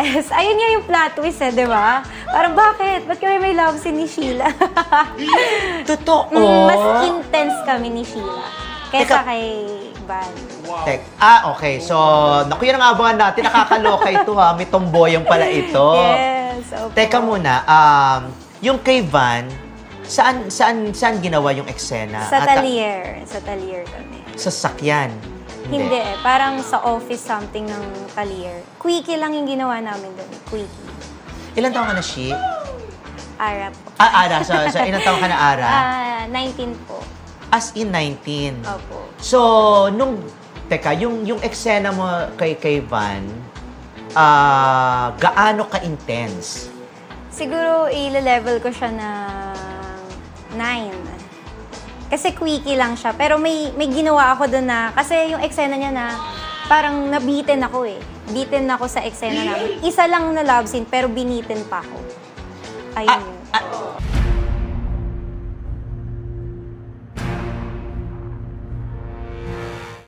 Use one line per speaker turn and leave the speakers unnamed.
Yes, ayun nga yung plot twist eh, di ba? Parang bakit? Ba't kami may love scene ni Sheila?
Totoo.
Mm, mas intense kami ni Sheila kaysa
Teka.
kay Van.
Tek. Ah, okay. So, naku, yan ang abangan natin. Nakakaloka ito ha. May tomboyang pala ito.
Yes, opo.
Teka muna, um, yung kay Van, saan, saan, saan ginawa yung eksena?
Sa
At-
Talier. Sa Talier kami.
Sa sakyan.
Hindi eh. Parang sa office something ng Talier. Quickie lang yung ginawa namin doon. Quickie.
Ilan taon ka na, Shi?
Arap.
Ah, Ara. Sa, sa ilang taon ka na, Ara?
Ah, 19 po.
As in 19.
Opo.
So, nung, teka, yung, yung eksena mo kay, kay Van, ah, gaano ka-intense?
Siguro, i-level ko siya ng 9. Kasi quickie lang siya. Pero may, may ginawa ako doon na, kasi yung eksena niya na, parang nabitin ako eh. Bitin ako sa eksena namin. Isa lang na love scene, pero binitin pa ako. Ayun
Ah, ah,